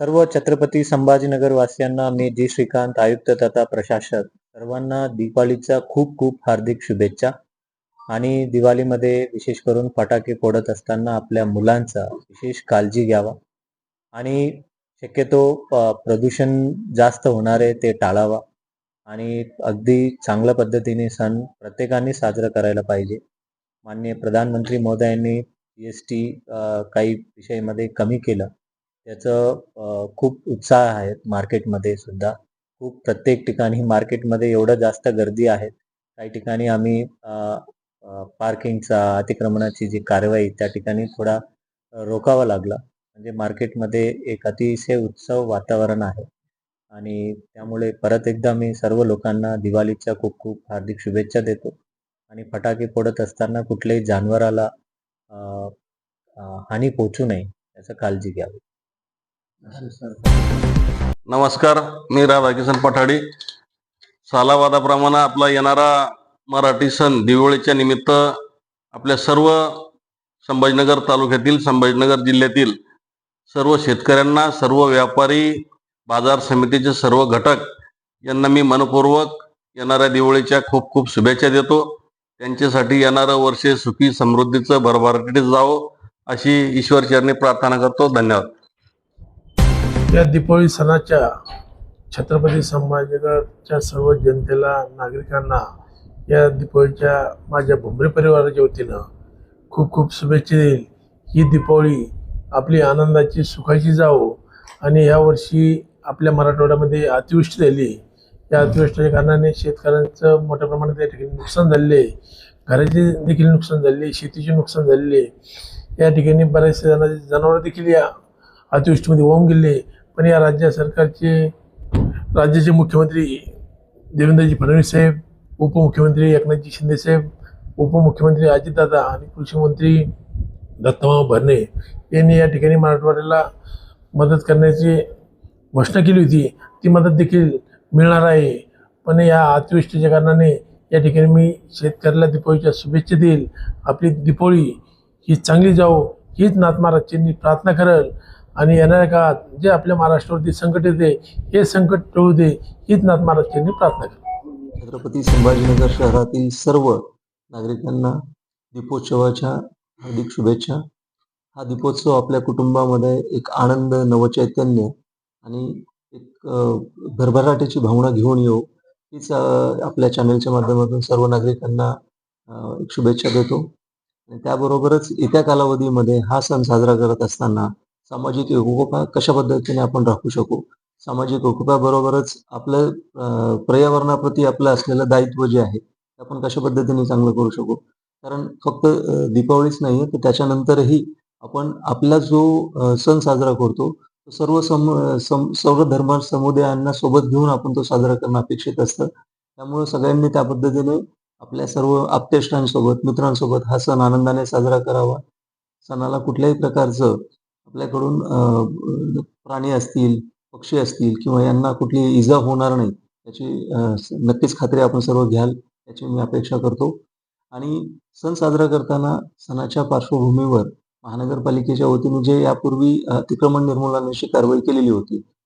सर्व छत्रपती संभाजीनगर वासियांना मी जी श्रीकांत आयुक्त तथा प्रशासक. सर्वांना दिवाळीच्या खूप खूप हार्दिक शुभेच्छा. आणि दिवाळीमध्ये विशेष करून फटाके फोडत असताना आपल्या मुलांचा विशेष काळजी घ्यावा. आणि शक्यतो प्रदूषण जास्त होणार आहे ते टाळावा. आणि अगदी चांगल्या पद्धतीने सण प्रत्येकाने साजरा करायला पाहिजे. माननीय प्रधानमंत्री महोदयांनी जी एस टी काही विषयामध्ये कमी केलं. त्याचं खूप उत्साह आहे मार्केटमध्ये सुद्धा. खूप प्रत्येक ठिकाणी मार्केटमध्ये एवढं जास्त गर्दी आहे. काही ठिकाणी आम्ही पार्किंगचा अतिक्रमणाची जी कारवाई त्या ठिकाणी थोडा रोकावा लागला. म्हणजे मार्केटमध्ये एक अतिशय उत्सव वातावरण आहे. आणि त्यामुळे परत एकदा मी सर्व लोकांना दिवाळीच्या खूप खूप हार्दिक शुभेच्छा देतो. आणि फटाके फोडत असताना कुठल्याही जानवराला हानी पोहोचू नये याचं काळजी घ्यावी नमस्कार मी राधाकिशन पठाडे. सालावादाप्रमाणे आपला येणारा मराठी सण दिवाळीच्या निमित्त आपल्या सर्व संभाजीनगर तालुक्यातील संभाजीनगर जिल्ह्यातील सर्व शेतकऱ्यांना सर्व व्यापारी बाजार समितीचे सर्व घटक यांना मी मनपूर्वक येणाऱ्या दिवाळीच्या खूप खूप शुभेच्छा देतो. त्यांच्यासाठी येणारं वर्ष सुखी समृद्धीचं भरभराटीत जावं अशी ईश्वरचरणी प्रार्थना करतो. धन्यवाद. या दीपावली सणाच्या छत्रपती संभाजीनगरच्या सर्व जनतेला नागरिकांना या दीपावलीच्या माझ्या भुमरे परिवाराच्या वतीनं खूप खूप शुभेच्छा देईल ही दीपावली आपली आनंदाची सुखाची जावो आणि यावर्षी आपल्या मराठवाड्यामध्ये अतिवृष्टी झाली या अतिवृष्टीच्या कारणाने शेतकऱ्यांचं मोठ्या प्रमाणात या ठिकाणी नुकसान झाले आहे. घराचे देखील नुकसान झालेले शेतीचे नुकसान झालेले या ठिकाणी बऱ्याचशा जणांचे जनावरं देखील या अतिवृष्टीमध्ये वाहून गेले पण या राज्य सरकारचे राज्याचे मुख्यमंत्री देवेंद्रजी फडणवीस साहेब उपमुख्यमंत्री एकनाथजी शिंदे साहेब उपमुख्यमंत्री अजितदादा आणि कृषीमंत्री दत्तमाव भरणे यांनी या ठिकाणी मराठवाड्याला मदत करण्याची घोषणा केली होती ती मदत देखील मिळणार आहे. पण या अतिवृष्टीच्या कारणाने या ठिकाणी मी शेतकऱ्याला दीपावलीच्या शुभेच्छा देईल. आपली दीपावली ही चांगली जाओ हीच नाथ प्रार्थना करल. आणि येणाऱ्या काळात जे आपल्या महाराष्ट्रावरती संकट येते हे संकट टळू दे हीच नाथ प्रार्थना करल छत्रपती संभाजीनगर शहरातील सर्व नागरिकांना दीपोत्सवाच्या हार्दिक शुभेच्छा. हा दीपोत्सव आपल्या कुटुंबामध्ये एक आनंद नवचैतन्य आणि एक भरभराटीची भावना घेऊन येऊ हीच आपल्या चॅनलच्या माध्यमातून सर्व नागरिकांना एक शुभेच्छा देतो. आणि त्याबरोबरच येत्या कालावधीमध्ये हा सण साजरा करत असताना सामाजिक एकोपा कशा पद्धतीने आपण राखू शकू? सामाजिक एकोप्याबरोबरच आपलं पर्यावरणाप्रती आपलं असलेलं दायित्व जे आहे ते आपण कशा पद्धतीने चांगलं करू शकू? कारण फक्त दीपावलीच नाही तर त्याच्यानंतरही आपण आपला जो सण साजरा करतो सर्व सम सम सर्व धर्म समुदायांना सोबत घेऊन आपण तो साजरा करणं अपेक्षित असतं. त्यामुळे सगळ्यांनी त्या पद्धतीने आपल्या सर्व आप्तेष्टांसोबत मित्रांसोबत हा सण आनंदाने साजरा करावा. सणाला कुठल्याही प्रकारचं आपल्याकडून प्राणी असतील पक्षी असतील किंवा यांना कुठली इजा होणार नाही याची नक्कीच खात्री आपण सर्व घ्याल याची मी अपेक्षा करतो. आणि सण साजरा करताना सणाच्या पार्श्वभूमीवर महानगरपालिकेच्या वतीने जे यापूर्वी अतिक्रमण निर्मूलनाची कारवाई केलेली होती